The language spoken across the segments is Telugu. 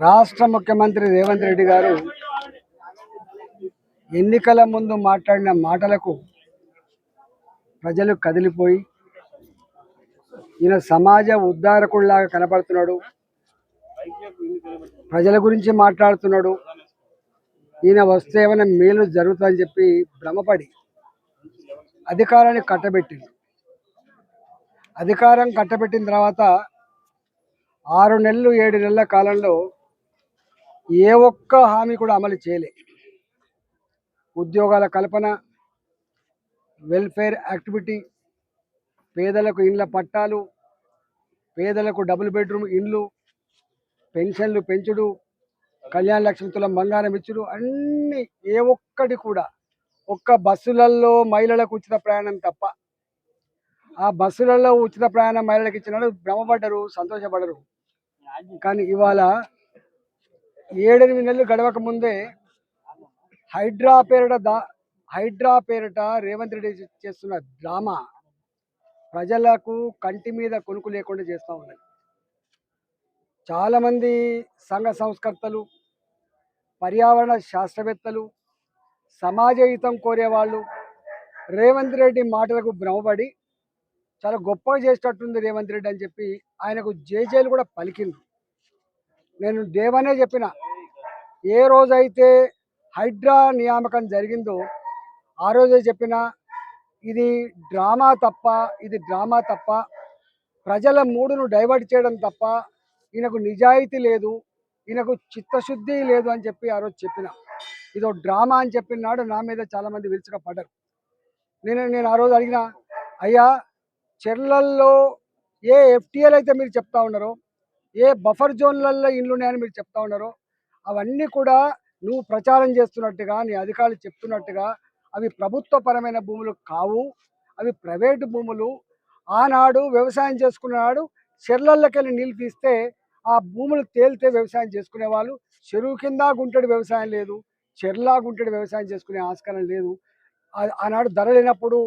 రాష్ట్ర ముఖ్యమంత్రి రేవంత్ రెడ్డి గారు ఎన్నికల ముందు మాట్లాడిన మాటలకు ప్రజలు కదిలిపోయి ఈయన సమాజ ఉద్ధారకుడిలాగా కనపడుతున్నాడు ప్రజల గురించి మాట్లాడుతున్నాడు ఈయన వస్తే ఏమైనా మేలు జరుగుతుందని చెప్పి భ్రమపడి అధికారాన్ని కట్టబెట్టింది అధికారం కట్టబెట్టిన తర్వాత ఆరు నెలలు ఏడు నెలల కాలంలో ఏ ఒక్క హామీ కూడా అమలు చేయలే. ఉద్యోగాల కల్పన వెల్ఫేర్ యాక్టివిటీ పేదలకు ఇండ్ల పట్టాలు పేదలకు డబుల్ బెడ్రూమ్ ఇండ్లు పెన్షన్లు పెంచుడు కళ్యాణ లక్ష్మి తులం బంగారం ఇచ్చుడు అన్నీ ఏ ఒక్కటి కూడా ఒక్క బస్సులలో మహిళలకు ఉచిత ప్రయాణం తప్ప ఆ బస్సులలో ఉచిత ప్రయాణం మహిళలకు ఇచ్చినాడు భ్రమపడ్డరు సంతోషపడరు. కానీ ఇవాళ ఏడెనిమిది నెలలు గడవక ముందే హైడ్రా పేరిట దా హైడ్రా పేరిట రేవంత్ రెడ్డి చేస్తున్న డ్రామా ప్రజలకు కంటి మీద కొనుకు లేకుండా చేస్తూ ఉన్నది. చాలామంది సంఘ సంస్కర్తలు పర్యావరణ శాస్త్రవేత్తలు సమాజ హితం కోరేవాళ్ళు రేవంత్ రెడ్డి మాటలకు భ్రమపడి చాలా గొప్పగా చేసేటట్టుంది రేవంత్ రెడ్డి అని చెప్పి ఆయనకు జేజేలు కూడా పలికిండ్రు. నేను దేవనే చెప్పిన ఏ రోజైతే హైడ్రా నియామకం జరిగిందో ఆ రోజే చెప్పిన ఇది డ్రామా తప్ప ఇది డ్రామా తప్ప ప్రజల మూడును డైవర్ట్ చేయడం తప్ప ఈయనకు నిజాయితీ లేదు ఈయనకు చిత్తశుద్ధి లేదు అని చెప్పి ఆ రోజు చెప్పిన. ఇదో డ్రామా అని చెప్పినాడు నా మీద చాలామంది విరుచుక పడ్డారు. నేను నేను ఆ రోజు అడిగిన అయ్యా చెర్లల్లో ఏ ఎఫ్టీఎల్ అయితే మీరు చెప్తా ఉన్నారో ఏ బఫర్ జోన్లలో ఇండ్లు ఉన్నాయని మీరు చెప్తా ఉన్నారో. అవన్నీ కూడా నువ్వు ప్రచారం చేస్తున్నట్టుగా నీ అధికారులు చెప్తున్నట్టుగా అవి ప్రభుత్వపరమైన భూములు కావు. అవి ప్రైవేటు భూములు. ఆనాడు వ్యవసాయం చేసుకున్నాడు చెర్లల్లోకెళ్ళి నీళ్ళు తీస్తే ఆ భూములు తేలితే వ్యవసాయం చేసుకునే వాళ్ళు చెరువు కింద గుంటడి వ్యవసాయం లేదు. చెర్లా గుంటడి వ్యవసాయం చేసుకునే ఆస్కారం లేదు. ఆనాడు ధర లేనప్పుడు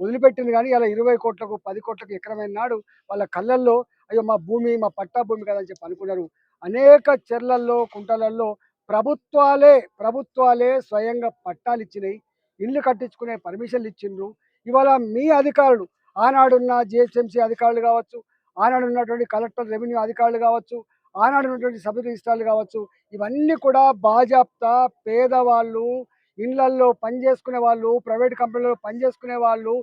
వదిలిపెట్టింది కానీ అలా ఇరవై కోట్లకు పది కోట్లకు ఎకరమైన నాడు వాళ్ళ కళ్ళల్లో అయ్యో మా భూమి మా పట్టా భూమి కదా అని చెప్పి అనుకున్నారు. అనేక చెర్లల్లో కుంటలల్లో ప్రభుత్వాలే ప్రభుత్వాలే స్వయంగా పట్టాలు ఇచ్చినాయి. ఇల్లు కట్టించుకునే పర్మిషన్లు ఇచ్చిండ్రు. ఇవాళ మీ అధికారులు ఆనాడున్న జిహెచ్ఎంసీ అధికారులు కావచ్చు ఆనాడు ఉన్నటువంటి కలెక్టర్ రెవెన్యూ అధికారులు కావచ్చు ఆనాడు ఉన్నటువంటి సబ్ రిజిస్ట్రార్లు కావచ్చు ఇవన్నీ కూడా బాజాప్తా పేదవాళ్ళు ఇళ్ళల్లో పనిచేసుకునే వాళ్ళు ప్రైవేట్ కంపెనీలో పనిచేసుకునే వాళ్ళు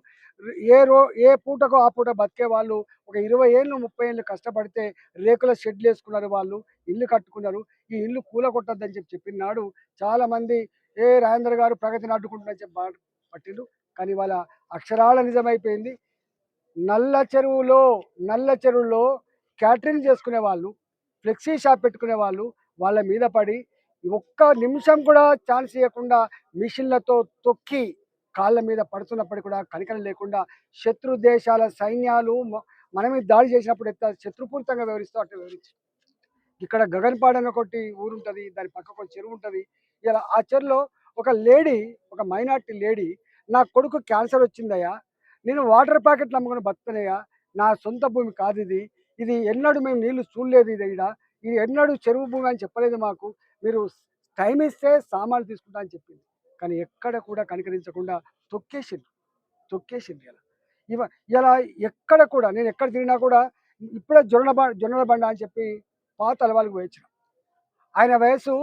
ఏ రో ఏ పూటకు ఆ పూట బతికే వాళ్ళు ఒక ఇరవై ఏళ్ళు ముప్పై ఏళ్ళు కష్టపడితే రేకుల షెడ్లు వేసుకున్నారు వాళ్ళు ఇల్లు కట్టుకున్నారు ఈ ఇల్లు కూల కొట్టద్దని చెప్పి చెప్పినాడు చాలామంది ఏ రాజేంద్ర గారు ప్రగతిని అడ్డుకుంటున్నారని చెప్పి పట్టిండు కానీ వాళ్ళ అక్షరాల నిజమైపోయింది. నల్ల చెరువులో నల్ల చెరువులో క్యాటరింగ్ చేసుకునే వాళ్ళు ఫ్లెక్సీ షాప్ పెట్టుకునే వాళ్ళు వాళ్ళ మీద పడి ఒక్క నిమిషం కూడా ఛాన్స్ ఇవ్వకుండా మిషన్లతో తొక్కి కాళ్ళ మీద పడుతున్నప్పటికీ కూడా కనికరం లేకుండా శత్రు దేశాల సైన్యాలు మనమే దాడి చేసినప్పుడు ఎంత శత్రుపూరితంగా వివరిస్తూ అట్లా వివరించి ఇక్కడ గగన్పాడన ఒకటి ఊరు ఉంటుంది దాని పక్కకు ఒక చెరువు ఉంటుంది. ఇలా ఆ చెరువులో ఒక లేడీ ఒక మైనార్టీ లేడీ నా కొడుకు క్యాన్సర్ వచ్చిందయ్యా నేను వాటర్ ప్యాకెట్లు అమ్ముకుని బతుకునయ్యా నా సొంత భూమి కాదు ఇది ఇది ఎన్నడూ మేము నీళ్ళు చూడలేదు ఇది ఇక్కడ ఇది ఎన్నడూ చెరువు భూమి అని చెప్పలేదు మాకు మీరు టైం ఇస్తే సామాన్లు తీసుకుంటా అని చెప్పింది. కానీ ఎక్కడ కూడా కనికరించకుండా తొక్కేసింది. తొక్కేసింది ఇలా. ఇవ ఇలా ఎక్కడ కూడా నేను ఎక్కడ తిరిగినా కూడా ఇప్పుడే జొన్న బ జొన్నల బండ అని చెప్పి పాత అలవాళ్ళకి వేయించిన ఆయన వయసు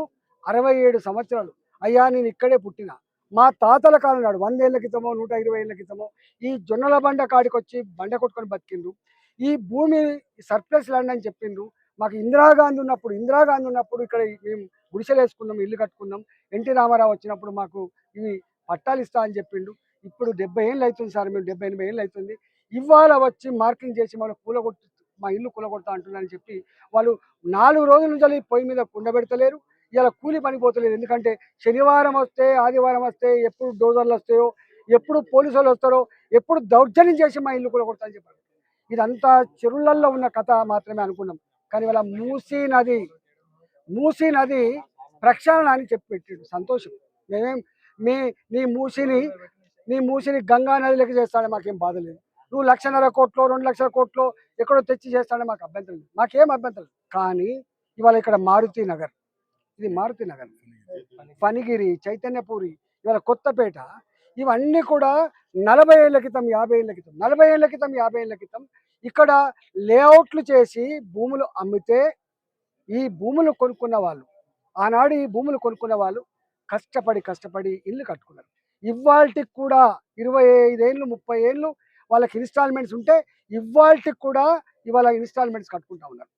అరవై ఏడు సంవత్సరాలు. అయ్యా నేను ఇక్కడే పుట్టిన. మా తాతల కాలం నాడు వందేళ్ళ క్రితమో నూట ఇరవై ఏళ్ళ క్రితమో ఈ జొన్నల బండ కాడికి వచ్చి బండ కొట్టుకొని బతికిండ్రు. ఈ భూమి సర్ప్లస్ ల్యాండ్ అని చెప్పిండ్రు. మాకు ఇందిరాగాంధీ ఉన్నప్పుడు ఇందిరాగాంధీ ఉన్నప్పుడు ఇక్కడ మేము గుడిసెలు వేసుకున్నాం ఇల్లు కట్టుకున్నాం ఎన్టీ రామారావు వచ్చినప్పుడు మాకు ఇవి పట్టాలు ఇస్తా అని చెప్పిండు. ఇప్పుడు డెబ్బై ఏళ్ళు అవుతుంది సార్ మేము డెబ్బై ఎనభై ఏళ్ళు అవుతుంది. ఇవాళ వచ్చి మార్కింగ్ చేసి మనం కూలగొట్టు మా ఇల్లు కూలగొడతా అంటున్నారని చెప్పి వాళ్ళు నాలుగు రోజుల నుంచి పొయ్యి మీద కుండబెడతలేరు ఇలా కూలి పని పోతలేదు ఎందుకంటే శనివారం వస్తే ఆదివారం వస్తే ఎప్పుడు డోజర్లు వస్తాయో ఎప్పుడు పోలీసు వాళ్ళు వస్తారో ఎప్పుడు దౌర్జన్యం చేసి మా ఇల్లు కూలగొడతా అని చెప్పారు. ఇదంతా చెరువులలో ఉన్న కథ మాత్రమే అనుకున్నాం. కానీ వాళ్ళ మూసీ నది మూసీ నది ప్రక్షాళన అని చెప్పి పెట్టాడు. సంతోషం. మేమేం మీ నీ మూసిని నీ మూసిని గంగా నదిలోకి చేస్తాడే మాకేం బాధ లేదు. నువ్వు లక్షన్నర కోట్లు రెండు లక్షల కోట్లు ఎక్కడో తెచ్చి చేస్తాడే మాకు అభ్యంతరం లేదు. మాకేం అభ్యంతరం లేదు. కానీ ఇవాళ ఇక్కడ మారుతి నగర్. ఇది మారుతి నగర్. పనిగిరి చైతన్యపూరి ఇవాళ కొత్తపేట. ఇవన్నీ కూడా నలభై ఏళ్ళ క్రితం యాభై ఏళ్ళ క్రితం. నలభై ఏళ్ళ క్రితం యాభై ఏళ్ళ క్రితం ఇక్కడ లేఅవుట్లు చేసి భూములు అమ్మితే ఈ భూములు కొనుక్కున్న వాళ్ళు. ఆనాడు ఈ భూములు కొనుక్కున్న వాళ్ళు కష్టపడి కష్టపడి ఇల్లు కట్టుకున్నారు. ఇవాళకి కూడా ఇరవై ఐదేళ్ళు ముప్పై ఏళ్ళు వాళ్ళకి ఇన్స్టాల్మెంట్స్ ఉంటే ఇవాళకి కూడా ఇవాళ ఇన్స్టాల్మెంట్స్ కట్టుకుంటా ఉన్నారు.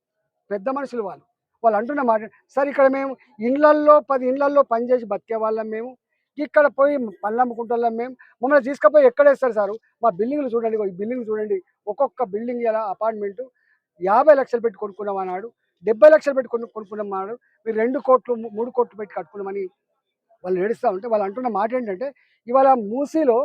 పెద్ద మనుషులు వాళ్ళు. వాళ్ళు అంటున్న మాట సార్ ఇక్కడ మేము ఇండ్లల్లో పది ఇండ్లల్లో పనిచేసి బతికే వాళ్ళం మేము. ఇక్కడ పోయి పళ్ళు అమ్ముకుంటున్నాం మేము. మమ్మల్ని తీసుకుపోయి ఎక్కడేస్తారు సార్? మా బిల్డింగ్లు చూడండి ఈ బిల్డింగ్ చూడండి. ఒక్కొక్క బిల్డింగ్ ఎలా అపార్ట్మెంటు యాభై లక్షలు పెట్టి కొనుక్కున్నాం అన్నాడు డెబ్బై లక్షలు పెట్టి కొను కొనుక్కున్నాం మీరు రెండు కోట్లు మూడు కోట్లు పెట్టి కట్టుకున్నామని వాళ్ళు ఏడుస్తూ ఉంటే వాళ్ళు అంటున్న మాట ఏంటంటే ఇవాళ మూసీలో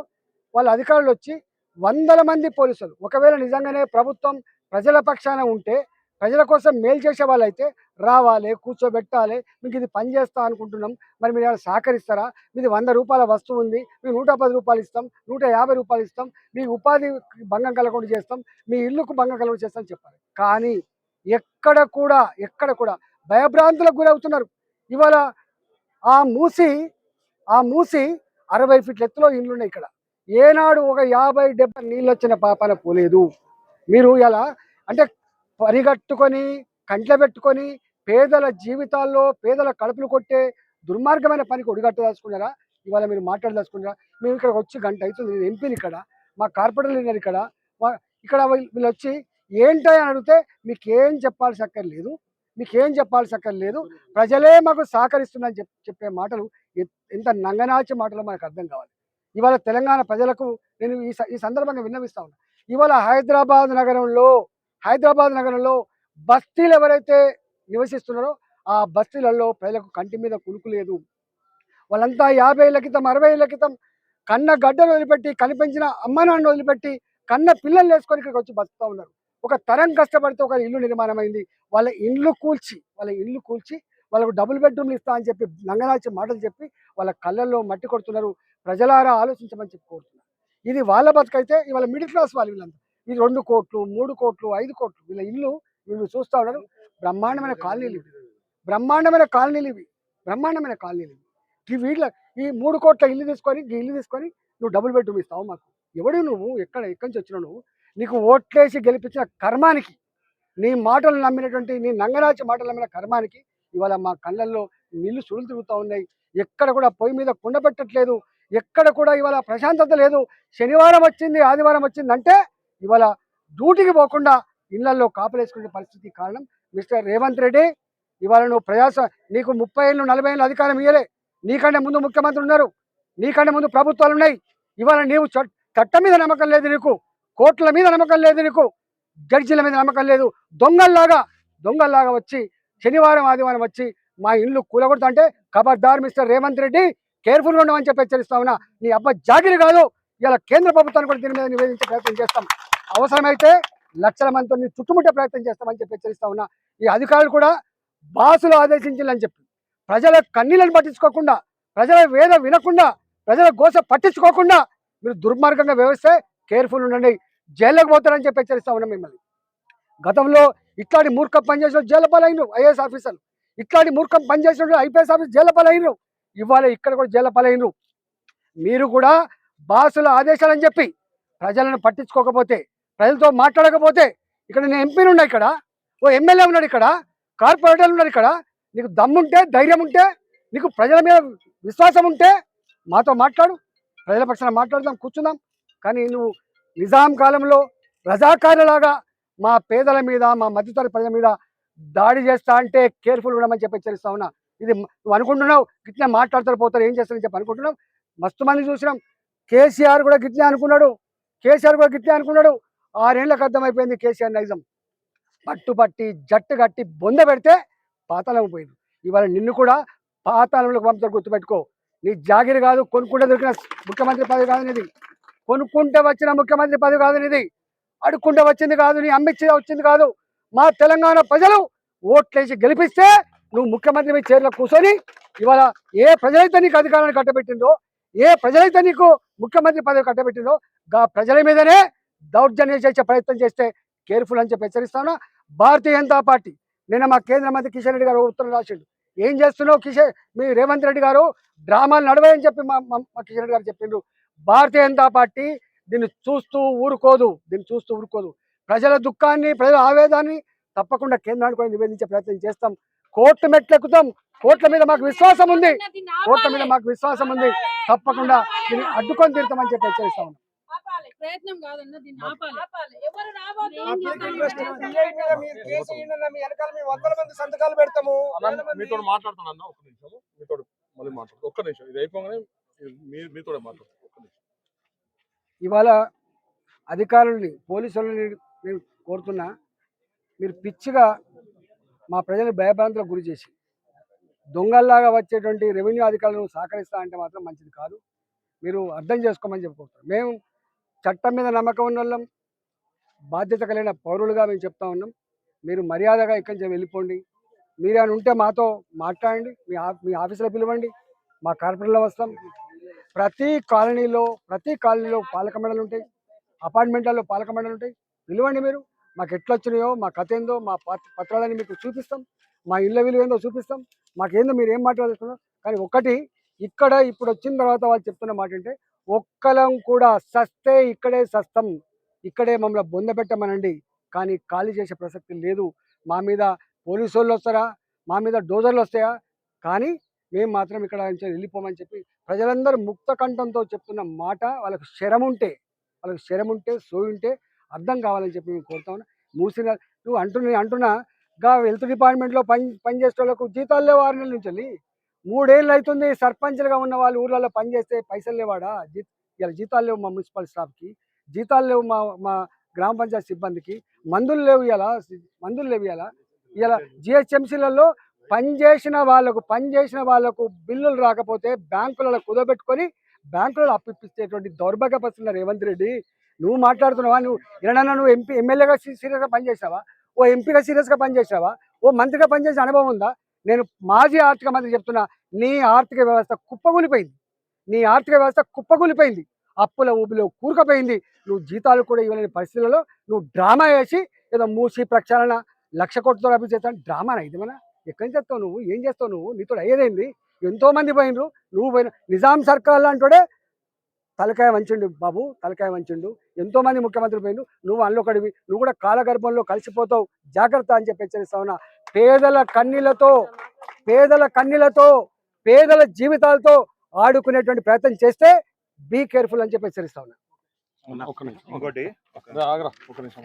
వాళ్ళ అధికారులు వచ్చి వందల మంది పోలీసులు ఒకవేళ నిజంగానే ప్రభుత్వం ప్రజల పక్షాన ఉంటే ప్రజల కోసం మేలు చేసే వాళ్ళైతే రావాలి కూర్చోబెట్టాలి మీకు ఇది పని చేస్తా అనుకుంటున్నాం మరి మీరు ఏమైనా సహకరిస్తారా? మీది వంద రూపాయల వస్తువు ఉంది మీకు నూట పది రూపాయలు ఇస్తాం నూట యాభై రూపాయలు ఇస్తాం మీ ఉపాధి భంగం కలగకుండా చేస్తాం మీ ఇల్లుకు భంగం కలగకుండా చేస్తాం చెప్పాలి. కానీ ఎక్కడ కూడా ఎక్కడ కూడా భయభ్రాంతులకు గురవుతున్నారు. ఇవాళ ఆ మూసి ఆ మూసి అరవై ఫీట్ల ఎత్తులో ఇండ్లున్నాయి ఇక్కడ. ఏనాడు ఒక యాభై డెబ్బై నీళ్ళు వచ్చిన పాపన పోలేదు. మీరు ఇలా అంటే పరిగట్టుకొని కంట్ల పెట్టుకొని పేదల జీవితాల్లో పేదల కడుపులు కొట్టే దుర్మార్గమైన పనికి ఒడిగట్టదలుచుకున్నారా? ఇవాళ మీరు మాట్లాడదలుచుకున్నారా? మేము ఇక్కడికి వచ్చి గంట అవుతుంది. నేను ఎంపీని ఇక్కడ మా కార్పొరేటర్ ఉన్నారు ఇక్కడ మా- ఇక్కడ వీళ్ళు వచ్చి ఏంటని అడిగితే మీకేం చెప్పాల్సి అక్కర్లేదు మీకేం చెప్పాల్సి అక్కర్లేదు ప్రజలే మాకు సహకరిస్తున్నారని చెప్ చెప్పే మాటలు ఎంత నంగనాచి మాటలు మనకు అర్థం కావాలి. ఇవాళ తెలంగాణ ప్రజలకు నేను ఈ స- ఈ సందర్భంగా విన్నవిస్తా ఉన్నా. ఇవాళ హైదరాబాద్ నగరంలో హైదరాబాద్ నగరంలో బస్తీలు ఎవరైతే నివసిస్తున్నారో ఆ బస్తీలలో ప్రజలకు కంటి మీద కునుకు లేదు. వాళ్ళంతా యాభై ఏళ్ళ క్రితం అరవై ఏళ్ళ క్రితం కన్న గడ్డలు వదిలిపెట్టి కనిపించిన అమ్మ నాన్న వదిలిపెట్టి కన్న పిల్లలు వేసుకొని ఇక్కడికి వచ్చి బతుకుతూ ఉన్నారు. ఒక తరం కష్టపడితే ఒక ఇల్లు నిర్మాణం అయింది వాళ్ళ ఇల్లు కూల్చి వాళ్ళ ఇల్లు కూల్చి వాళ్ళకు డబుల్ బెడ్రూమ్లు ఇస్తా అని చెప్పి నంగనాచి మాటలు చెప్పి వాళ్ళ కళ్ళల్లో మట్టి కొడుతున్నారు. ప్రజలారా ఆలోచించమని చెప్పి కోరుతున్నారు. ఇది వాళ్ళ బతుకైతే ఇవాళ మిడిల్ క్లాస్ వాళ్ళు వీళ్ళంతా. ఇది రెండు కోట్లు మూడు కోట్లు ఐదు కోట్లు. వీళ్ళ ఇల్లు వీళ్ళు చూస్తూ ఉన్నారు. బ్రహ్మాండమైన కాలనీలు ఇవి. బ్రహ్మాండమైన కాలనీలు ఇవి. బ్రహ్మాండమైన కాలనీలు ఇవి. ఈ వీళ్ళ ఈ మూడు కోట్ల ఇల్లు తీసుకొని ఈ ఇల్లు తీసుకొని నువ్వు డబుల్ బెడ్రూమ్ ఇస్తావు మాకు. ఎవడు నువ్వు? ఎక్కడ ఎక్కడి నుంచి వచ్చినావు నువ్వు? నీకు ఓట్లేసి గెలిపించిన కర్మానికి నీ మాటలు నమ్మినటువంటి నీ నంగరాచి మాటలు నమ్మిన కర్మానికి ఇవాళ మా కళ్ళల్లో నీళ్ళు సుడులు తిరుగుతూ ఉన్నాయి. ఎక్కడ కూడా పొయ్యి మీద కుండ పెట్టట్లేదు. ఎక్కడ కూడా ఇవాళ ప్రశాంతత లేదు. శనివారం వచ్చింది ఆదివారం వచ్చింది అంటే ఇవాళ డ్యూటీకి పోకుండా ఇళ్ళలో కాపలేసుకునే పరిస్థితి కారణం మిస్టర్ రేవంత్ రెడ్డి. ఇవాళ నువ్వు ప్రజాస నీకు ముప్పై ఏళ్ళు నలభై ఏళ్ళు అధికారం ఇయ్యలే. నీకంటే ముందు ముఖ్యమంత్రి ఉన్నారు. నీకంటే ముందు ప్రభుత్వాలు ఉన్నాయి. ఇవాళ నీవు చట్టం మీద నమ్మకం లేదు నీకు. కోట్ల మీద నమ్మకం లేదు నీకు. జడ్జిల మీద నమ్మకం లేదు. దొంగల్లాగా దొంగల్లాగా వచ్చి శనివారం ఆదివారం వచ్చి మా ఇల్లు కూలగొడతా అంటే ఖబర్దార్ మిస్టర్ రేవంత్ రెడ్డి కేర్ఫుల్గా ఉండమని చెప్పి హెచ్చరిస్తా ఉన్నా. నీ అబ్బ జాగిరి కాదు. ఇలా కేంద్ర ప్రభుత్వాన్ని కూడా దీని మీద నివేదించే ప్రయత్నం చేస్తాం. అవసరమైతే లక్షల మందితో నీ చుట్టుముట్టే ప్రయత్నం చేస్తామని చెప్పి హెచ్చరిస్తా ఉన్నా. ఈ అధికారులు కూడా బాసులు ఆదేశించాలని చెప్పి. ప్రజల కన్నీళ్ళని పట్టించుకోకుండా ప్రజల వేద వినకుండా ప్రజల గోస పట్టించుకోకుండా మీరు దుర్మార్గంగా వ్యవస్థే కేర్ఫుల్ ఉండండి. జైల్లోకి పోతారని చెప్పి హెచ్చరిస్తా ఉన్నాం మిమ్మల్ని. గతంలో ఇట్లాంటి మూర్ఖం పనిచేసిన జైల పాలైనరు ఐఏఎస్ ఆఫీసర్లు. ఇట్లాంటి మూర్ఖం పనిచేసిన ఐపీఎస్ ఆఫీసర్ జైల పాలైనరు. ఇవాళ ఇక్కడ కూడా జైల పాలైనరు. మీరు కూడా బాసుల ఆదేశాలని చెప్పి ప్రజలను పట్టించుకోకపోతే ప్రజలతో మాట్లాడకపోతే ఇక్కడ నేను ఎంపీని ఉన్నా ఇక్కడ ఓ ఎమ్మెల్యే ఉన్నాడు ఇక్కడ కార్పొరేటర్లు ఉన్నారు ఇక్కడ. నీకు దమ్ముంటే ధైర్యం ఉంటే నీకు ప్రజల మీద విశ్వాసం ఉంటే మాతో మాట్లాడు. ప్రజల పక్షాన మాట్లాడదాం కూర్చుందాం. కానీ నువ్వు నిజాం కాలంలో రజాకారులాగా మా పేదల మీద మా మధ్యతర ప్రజల మీద దాడి చేస్తా అంటే కేర్ఫుల్ ఉండమని చెప్పి హెచ్చరిస్తా ఉన్నా. ఇది నువ్వు అనుకుంటున్నావు గిట్లా మాట్లాడతారు పోతారు ఏం చేస్తారని చెప్పి అనుకుంటున్నావు. మస్తు మంది చూసినాం. కేసీఆర్ కూడా గిట్లే అనుకున్నాడు. కేసీఆర్ కూడా గిట్లే అనుకున్నాడు. ఆరేళ్ళకు అర్థమైపోయింది కేసీఆర్ నైజం. పట్టు పట్టి జట్టు కట్టి బొంద పెడితే పాతాళం పోయింది ఇవాళ నిన్ను కూడా పాతాళంలోకి పంపుతారు గుర్తుపెట్టుకో. నీ జాగిరి కాదు కొనుక్కుంటే దొరికిన ముఖ్యమంత్రి పదవి కాదు నీది కొనుక్కుంటే వచ్చిన ముఖ్యమంత్రి పదవి కాదు నీది. అడుక్కుంటే వచ్చింది కాదు నీ అమ్మిచ్చి వచ్చింది కాదు. మా తెలంగాణ ప్రజలు ఓట్లేసి గెలిపిస్తే నువ్వు ముఖ్యమంత్రి మీ చైర్లో కూర్చొని ఇవాళ ఏ ప్రజలైతే నీకు అధికారాన్ని కట్టబెట్టిందో ఏ ప్రజలైతే నీకు ముఖ్యమంత్రి పదవి కట్టబెట్టిందో గా ప్రజల మీదనే దౌర్జన్యం చేసే ప్రయత్నం చేస్తే కేర్ఫుల్ అని చెప్పి హెచ్చరిస్తాను. భారతీయ జనతా పార్టీ నిన్న మా కేంద్ర మంత్రి కిషన్ రెడ్డి గారు ఉత్తరం రాసిండు. ఏం చేస్తున్నావు కిషన్ మీ రేవంత్ రెడ్డి గారు డ్రామాలు నడవాయని చెప్పి మా మా కిషన్ రెడ్డి గారు చెప్పిండ్రు. భారతీయ జనతా పార్టీ దీన్ని చూస్తూ ఊరుకోదు దీన్ని చూస్తూ ఊరుకోదు. ప్రజల దుఃఖాన్ని ప్రజల ఆవేదాన్ని తప్పకుండా కేంద్రానికి కూడా నివేదించే ప్రయత్నం చేస్తాం. కోర్టు మెట్లు ఎక్కుతాం కోర్టుల మీద మాకు విశ్వాసం ఉంది. కోర్టుల మీద మాకు విశ్వాసం ఉంది. తప్పకుండా దీన్ని అడ్డుకొని తీరుతామని చెప్పి హెచ్చరిస్తా ఉన్నాం. ఆపాలి. ప్రయత్నం కాదన్న దీన్ని ఆపాలి. ఎవరు మీద వందల సంతకాలు పెడతాము. మీతో ఒక్క నిమిషం. మీతో మళ్ళీ మాట్లాడు. ఒక్క నిమిషం. ఇది అయిపోగానే మీ మీతో ఇవాళ అధికారుల్ని పోలీసులని నేను కోరుతున్నా మీరు పిచ్చిగా మా ప్రజలు భయభ్రాంతులకు గురి చేసి దొంగల్లాగా వచ్చేటువంటి రెవెన్యూ అధికారులను సహకరిస్తా అంటే మాత్రం మంచిది కాదు. మీరు అర్థం చేసుకోమని చెప్పుకుంటాం మేము చట్టం మీద నమ్మకం ఉన్న వాళ్ళం బాధ్యత కలిగిన పౌరులుగా మేము చెప్తా ఉన్నాం. మీరు మర్యాదగా ఇక్కడి నుంచి వెళ్ళిపోండి. మీరు అని ఉంటే మాతో మాట్లాడండి. మీ ఆ మీ ఆఫీసులో పిలవండి. మా కార్పొరేట్లో వస్తాం. ప్రతి కాలనీలో ప్రతి కాలనీలో పాలక మండలి ఉంటాయి. అపార్ట్మెంట్లలో పాలక మండలి ఉంటాయి. పిలవండి మీరు. మాకు ఎట్లా వచ్చినాయో మా కథ ఏందో మా పత్రాలని మీకు చూపిస్తాం. మా ఇళ్ళ విలువ ఏందో చూపిస్తాం. మాకేందో మీరు ఏం మాట్లాడుతున్నారు. కానీ ఒకటి ఇక్కడ ఇప్పుడు వచ్చిన తర్వాత వాళ్ళు చెప్తున్న మాట అంటే ఒక్కలం కూడా సస్తే ఇక్కడే సస్తం. ఇక్కడే మమ్మల్ని బొంద పెట్టమనండి. కానీ ఖాళీ చేసే ప్రసక్తి లేదు. మా మీద పోలీసు వాళ్ళు వస్తారా? మా మీద డోజర్లు వస్తాయా? కానీ మేము మాత్రం ఇక్కడ నుంచి వెళ్ళిపోమని చెప్పి ప్రజలందరూ ముక్త కంఠంతో చెప్తున్న మాట వాళ్ళకు శరం ఉంటే వాళ్ళకి శరం ఉంటే సోయి ఉంటే అర్థం కావాలని చెప్పి మేము కోరుతా ఉన్నా. మూసిన నువ్వు అంటున్నా అంటున్నా గా హెల్త్ డిపార్ట్మెంట్లో పని పనిచేసే వాళ్ళకు జీతాలు లేవు ఆరు నెలల నుంచి వెళ్ళి. మూడేళ్ళు అవుతుంది సర్పంచ్లుగా ఉన్న వాళ్ళు ఊర్లలో పనిచేస్తే పైసలు లేవాడా? జీ ఇలా జీతాలు లేవు మా మున్సిపల్ స్టాఫ్కి. జీతాలు లేవు మా మా గ్రామ పంచాయతీ సిబ్బందికి. మందులు లేవు ఇలా మందులు లేవు ఇలా ఇలా జిహెచ్ఎంసీలలో పనిచేసిన వాళ్ళకు పనిచేసిన వాళ్ళకు బిల్లులు రాకపోతే బ్యాంకులలో కుదబెట్టుకొని బ్యాంకులలో అప్పిప్పించేటువంటి దౌర్భాగ్య పరిస్థితున్న రేవంత్ రెడ్డి నువ్వు మాట్లాడుతున్నావా? నువ్వు ఏడన్నా నువ్వు ఎంపీ ఎమ్మెల్యేగా సీరియస్గా పనిచేసావా ఓ ఎంపీగా సీరియస్గా పనిచేసావా ఓ మంత్రిగా పనిచేసే అనుభవం ఉందా? నేను మాజీ ఆర్థిక మంత్రి చెప్తున్నా నీ ఆర్థిక వ్యవస్థ కుప్పగూలిపోయింది నీ ఆర్థిక వ్యవస్థ కుప్పగూలిపోయింది అప్పుల ఊబిలో కూరుకుపోయింది. నువ్వు జీతాలు కూడా ఇవ్వలేని పరిస్థితులలో నువ్వు డ్రామా వేసి ఏదో మూసి ప్రక్షాళన లక్ష కోట్లతో అభిచేస్తాను డ్రామానా ఇది మన ఎక్కడి నుంచి చేస్తావు నువ్వు? ఏం చేస్తావు నువ్వు? నీతో అయ్యేదేంది? ఎంతో మంది పోయినరు? నువ్వు పోయిన నిజాం సర్కార్ లాంటోడే తలకాయ వంచిండు బాబు తలకాయ వంచిండు. ఎంతో మంది ముఖ్యమంత్రులు పోయిండు నువ్వు అందులో ఒకడివి నువ్వు కూడా కాలగర్భంలో కలిసిపోతావు. జాగ్రత్త అని చెప్పి హెచ్చరిస్తా ఉన్నా పేదల కన్నీళ్ళతో పేదల కన్నీళ్ళతో పేదల జీవితాలతో ఆడుకునేటువంటి ప్రయత్నం చేస్తే బీ కేర్ఫుల్ అని చెప్పి హెచ్చరిస్తా ఉన్నా ఒక్క నిమిషం. ఇంకోటి? ఆగరా. ఒక్క నిమిషం.